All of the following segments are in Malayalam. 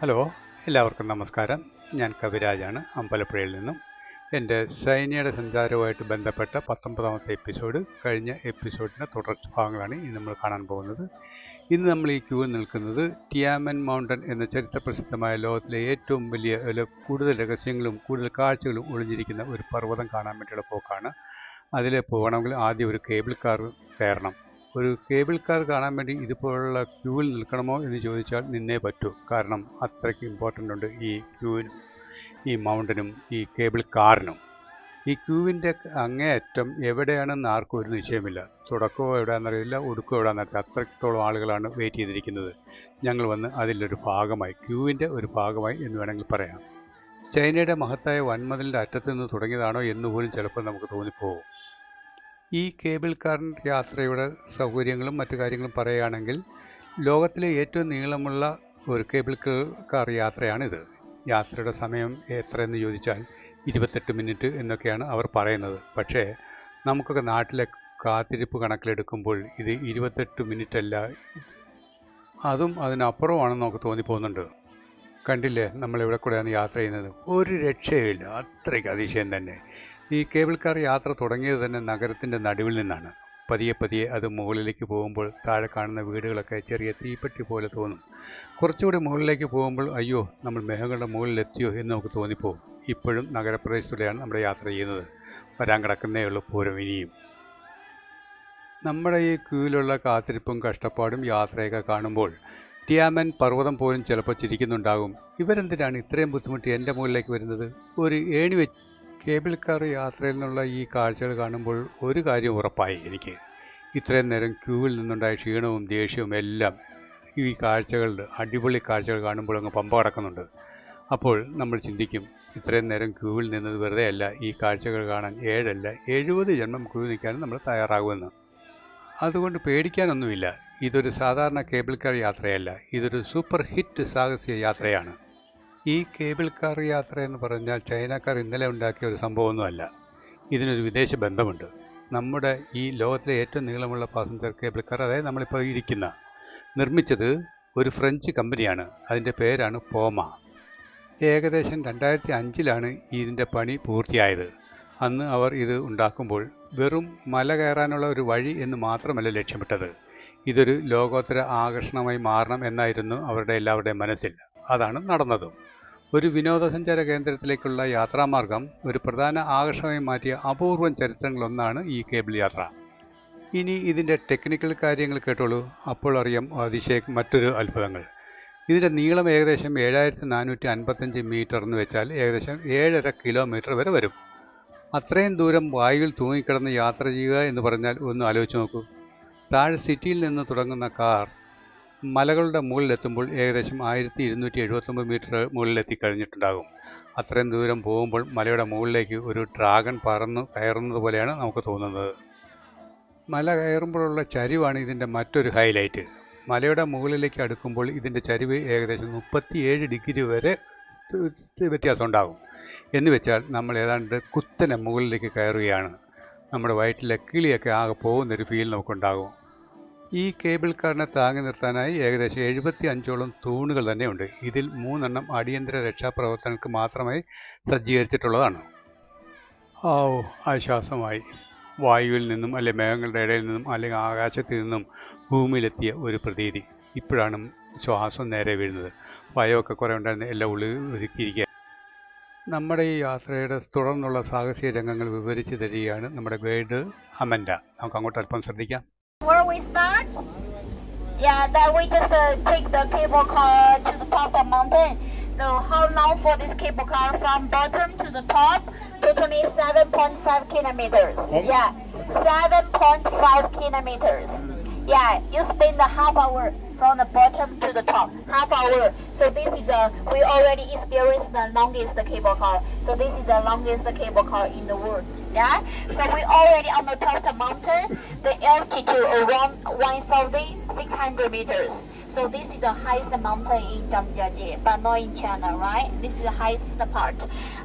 ഹലോ എല്ലാവർക്കും നമസ്കാരം. ഞാൻ കവിരാജാണ് അമ്പലപ്പുഴയിൽ നിന്നും. എന്റെ സൈന്യയുടെ സഞ്ചാരവുമായിട്ട് ബന്ധപ്പെട്ട പത്തൊമ്പതാമത്തെ എപ്പിസോഡ് കഴിഞ്ഞ എപ്പിസോഡിന്റെ തുടർച്ച ഭാഗങ്ങളാണ് ഇന്ന് നമ്മൾ കാണാൻ പോകുന്നത്. ഇന്ന് നമ്മൾ ഈ ക്യൂവിൽ നിൽക്കുന്നത് ടിയാമൻ മൗണ്ടൻ എന്ന ചരിത്രപ്രസിദ്ധമായ ലോകത്തിലെ ഏറ്റവും വലിയ കൂടുതൽ രഹസ്യങ്ങളും കൂടുതൽ കാഴ്ചകളും ഒളിഞ്ഞിരിക്കുന്ന ഒരു പർവതം കാണാൻ വേണ്ടിയുള്ള പോക്കാണ്. അതിൽ പോകണമെങ്കിൽ ആദ്യം ഒരു കേബിൾ കാർ കയറണം. ഒരു കേബിൾ കാർ കാണാൻ വേണ്ടി ഇതുപോലുള്ള ക്യൂവിൽ നിൽക്കണമോ എന്ന് ചോദിച്ചാൽ നിന്നേ പറ്റൂ. കാരണം അത്രയ്ക്ക് ഇമ്പോർട്ടന്റ് ഉണ്ട് ഈ ക്യൂവിനും ഈ മൗണ്ടനും ഈ കേബിൾ കാറിനും. ഈ ക്യൂവിന്റെ അങ്ങേയറ്റം എവിടെയാണെന്ന് ആർക്കും ഒരു നിശ്ചയമില്ല. തുടക്കമോ എവിടെയാണെന്നറിയില്ല ഒടുക്കോ എവിടെയാണെന്നറിയില്ല അത്രത്തോളം ആളുകളാണ് വെയിറ്റ് ചെയ്തിരിക്കുന്നത്. ഞങ്ങൾ വന്ന് അതിലൊരു ഭാഗമായി ക്യൂവിന്റെ ഒരു ഭാഗമായി എന്ന് വേണമെങ്കിൽ പറയാം. ചൈനയുടെ മഹത്തായ വൻമതിലിന്റെ അറ്റത്ത് നിന്ന് തുടങ്ങിയതാണോ എന്ന് പോലും ചിലപ്പോൾ നമുക്ക് തോന്നിപ്പോകും. ഈ കേബിൾ കാറിന്റെ യാത്രയുടെ സൗകര്യങ്ങളും മറ്റു കാര്യങ്ങളും പറയുകയാണെങ്കിൽ ലോകത്തിലെ ഏറ്റവും നീളമുള്ള ഒരു കേബിൾ കാർ യാത്രയാണിത്. യാത്രയുടെ സമയം എത്രയെന്ന് ചോദിച്ചാൽ ഇരുപത്തെട്ട് മിനിറ്റ് എന്നൊക്കെയാണ് അവർ പറയുന്നത്. പക്ഷേ നമുക്കൊക്കെ നാട്ടിലെ കാത്തിരിപ്പ് കണക്കിലെടുക്കുമ്പോൾ ഇത് ഇരുപത്തെട്ട് മിനിറ്റ് അല്ല അതും അതിനപ്പുറമാണെന്ന് നമുക്ക് തോന്നിപ്പോകുന്നുണ്ട്. കണ്ടില്ലേ നമ്മൾ ഇവിടെ കൂടെയാണ് യാത്ര ചെയ്യുന്നത്. ഒരു രക്ഷയില്ല അത്രയ്ക്ക് അതിശയം തന്നെ. ഈ കേബിൾ കാർ യാത്ര തുടങ്ങിയത് തന്നെ നഗരത്തിന്റെ നടുവിൽ നിന്നാണ്. പതിയെ പതിയെ അത് മുകളിലേക്ക് പോകുമ്പോൾ താഴെ കാണുന്ന വീടുകളൊക്കെ ചെറിയ തീപ്പെട്ടി പോലെ തോന്നും. കുറച്ചുകൂടി മുകളിലേക്ക് പോകുമ്പോൾ അയ്യോ നമ്മൾ മേഘങ്ങളുടെ മുകളിലെത്തിയോ എന്ന് നമുക്ക് തോന്നിപ്പോകും ഇപ്പോഴും നഗരപ്രദേശത്തൂടെയാണ് നമ്മുടെ യാത്ര ചെയ്യുന്നത്. വരാൻ കിടക്കുന്നേ ഉള്ളൂ പൂരം ഇനിയും. നമ്മുടെ ഈ ക്യൂവിലുള്ള കാത്തിരിപ്പും കഷ്ടപ്പാടും യാത്രയൊക്കെ കാണുമ്പോൾ ടിയാമൻ പർവതം പോലും ചിലപ്പോൾ ചിരിക്കുന്നുണ്ടാകും. ഇവരെന്തിനാണ് ഇത്രയും ബുദ്ധിമുട്ടി എന്റെ മുകളിലേക്ക് വരുന്നത്? ഒരു ഏണി വെച്ച് കേബിൾ കാർ യാത്രയിൽ നിന്നുള്ള ഈ കാഴ്ചകൾ കാണുമ്പോൾ ഒരു കാര്യം ഉറപ്പായി എനിക്ക്. ഇത്രയും നേരം ക്യൂവിൽ നിന്നുണ്ടായ ക്ഷീണവും ദേഷ്യവും എല്ലാം ഈ കാഴ്ചകളുടെ അടിപൊളി കാഴ്ചകൾ കാണുമ്പോൾ അങ്ങ് പമ്പ കിടക്കുന്നുണ്ട്. അപ്പോൾ നമ്മൾ ചിന്തിക്കും ഇത്രയും നേരം ക്യൂവിൽ നിന്നത് വെറുതെ അല്ല ഈ കാഴ്ചകൾ കാണാൻ ഏഴല്ല എഴുപത് ജന്മം ക്യൂ നിൽക്കാനും നമ്മൾ തയ്യാറാകുമെന്ന്. അതുകൊണ്ട് പേടിക്കാനൊന്നുമില്ല. ഇതൊരു സാധാരണ കേബിൾ കാർ യാത്രയല്ല ഇതൊരു സൂപ്പർ ഹിറ്റ് സാഹസിക യാത്രയാണ്. ഈ കേബിൾ കാർ യാത്ര എന്ന് പറഞ്ഞാൽ ചൈനക്കാർ ഇന്നലെ ഉണ്ടാക്കിയ ഒരു സംഭവമൊന്നുമല്ല. ഇതിനൊരു വിദേശ ബന്ധമുണ്ട്. നമ്മുടെ ഈ ലോകത്തിലെ ഏറ്റവും നീളമുള്ള പാസഞ്ചർ കേബിൾ കാർ അതായത് നമ്മളിപ്പോൾ ഇരിക്കുന്ന നിർമ്മിച്ചത് ഒരു ഫ്രഞ്ച് കമ്പനിയാണ് അതിന്റെ പേരാണ് പോമ ഏകദേശം രണ്ടായിരത്തി അഞ്ചിലാണ് ഇതിന്റെ പണി പൂർത്തിയായത്. അന്ന് അവർ ഇത് ഉണ്ടാക്കുമ്പോൾ വെറും മല കയറാനുള്ള ഒരു വഴി എന്ന് മാത്രമല്ല ലക്ഷ്യമിട്ടത്. ഇതൊരു ലോകോത്തര ആകർഷണമായി മാറണം എന്നായിരുന്നു അവരുടെ എല്ലാവരുടെയും മനസ്സിൽ. അതാണ് നടന്നതും. ഒരു വിനോദസഞ്ചാര കേന്ദ്രത്തിലേക്കുള്ള യാത്രാമാർഗം ഒരു പ്രധാന ആകർഷണമായി മാറ്റിയ അപൂർവം ചരിത്രങ്ങളൊന്നാണ് ഈ കേബിൾ യാത്ര. ഇനി ഇതിന്റെ ടെക്നിക്കൽ കാര്യങ്ങൾ കേട്ടോളൂ. അപ്പോൾ അറിയാം അതിശയ മറ്റൊരു അത്ഭുതങ്ങൾ. ഇതിന്റെ നീളം ഏകദേശം ഏഴായിരത്തി നാനൂറ്റി അൻപത്തഞ്ച് മീറ്റർ എന്ന് വെച്ചാൽ ഏകദേശം ഏഴര കിലോമീറ്റർ വരെ വരും. അത്രയും ദൂരം വായുവിൽ തൂങ്ങിക്കിടന്ന് യാത്ര ചെയ്യുക എന്ന് പറഞ്ഞാൽ ഒന്ന് ആലോചിച്ച് നോക്കൂ. താഴെ സിറ്റിയിൽ നിന്ന് തുടങ്ങുന്ന കാർ മലകളുടെ മുകളിലെത്തുമ്പോൾ ഏകദേശം ആയിരത്തി ഇരുന്നൂറ്റി എഴുപത്തൊമ്പത് മീറ്റർ മുകളിലെത്തി കഴിഞ്ഞിട്ടുണ്ടാകും അത്രയും ദൂരം പോകുമ്പോൾ മലയുടെ മുകളിലേക്ക് ഒരു ഡ്രാഗൺ പറന്ന് കയറുന്നത് പോലെയാണ് നമുക്ക് തോന്നുന്നത്. മല കയറുമ്പോഴുള്ള ചരിവാണ് ഇതിന്റെ മറ്റൊരു ഹൈലൈറ്റ് മലയുടെ മുകളിലേക്ക് അടുക്കുമ്പോൾ ഇതിന്റെ ചരിവ് ഏകദേശം മുപ്പത്തിയേഴ് ഡിഗ്രി വരെ വ്യത്യാസം ഉണ്ടാകും. എന്ന് വെച്ചാൽ നമ്മൾ ഏതാണ്ട് കുത്തനെ മുകളിലേക്ക് കയറുകയാണ്. നമ്മുടെ വയറ്റിലെ കിളിയൊക്കെ ആകെ പോകുന്നൊരു ഫീൽ നമുക്കുണ്ടാകും. ഈ കേബിൾ കാറിനെ താങ്ങി നിർത്താനായി ഏകദേശം എഴുപത്തി അഞ്ചോളം തൂണുകൾ തന്നെയുണ്ട്. ഇതിൽ മൂന്നെണ്ണം അടിയന്തര രക്ഷാപ്രവർത്തനങ്ങൾക്ക് മാത്രമായി സജ്ജീകരിച്ചിട്ടുള്ളതാണ്. ഓ ആശ്വാസമായി വായുവിൽ നിന്നും അല്ലെങ്കിൽ മേഘങ്ങളുടെ ഇടയിൽ നിന്നും അല്ലെങ്കിൽ ആകാശത്തിൽ നിന്നും ഭൂമിയിലെത്തിയ ഒരു പ്രതീതി. ഇപ്പോഴാണ് ശ്വാസം നേരെ വീഴുന്നത്. ഭയമൊക്കെ കുറേ ഉണ്ടായിരുന്ന എല്ലാം ഉള്ളിൽ ഒതുക്കിയിരിക്കുക നമ്മുടെ ഈ യാത്രയുടെ തുടർന്നുള്ള സാഹസിക രംഗങ്ങൾ വിവരിച്ചു തരികയാണ് നമ്മുടെ ഗൈഡ് അമൻഡ നമുക്ക് അങ്ങോട്ട് അല്പം ശ്രദ്ധിക്കാം. Where we start? Yeah, then we just uh, take the cable car to the top of mountain. So how long for this cable car from bottom to the top? Totally 7.5 kilometers. Yeah, 7.5 kilometers. Yeah, you spend a half hour from the bottom to the top, half hour. So this is the we already experienced the longest cable car. So this is the longest cable car in the world. Yeah. So we already on the top of the mountain. The altitude around 1,600 meters. So this is the highest mountain in Zhangjiajie, but not in China, right? This is the highest part.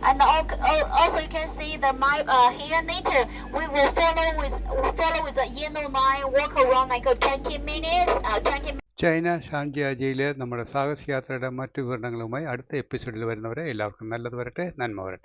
And al- al- also you can see the map uh, here later. We will follow with follow with the yellow line, walk around like uh, 20 minutes, uh, 20 China ഷാൻജിയാജിയിലെ നമ്മുടെ സാഹസയാത്രയുടെ മറ്റു വിവരണങ്ങളുമായി അടുത്ത എപ്പിസോഡിൽ വരുന്നവരെ എല്ലാവർക്കും നല്ലത് വരട്ടെ. നന്മ വരട്ടെ.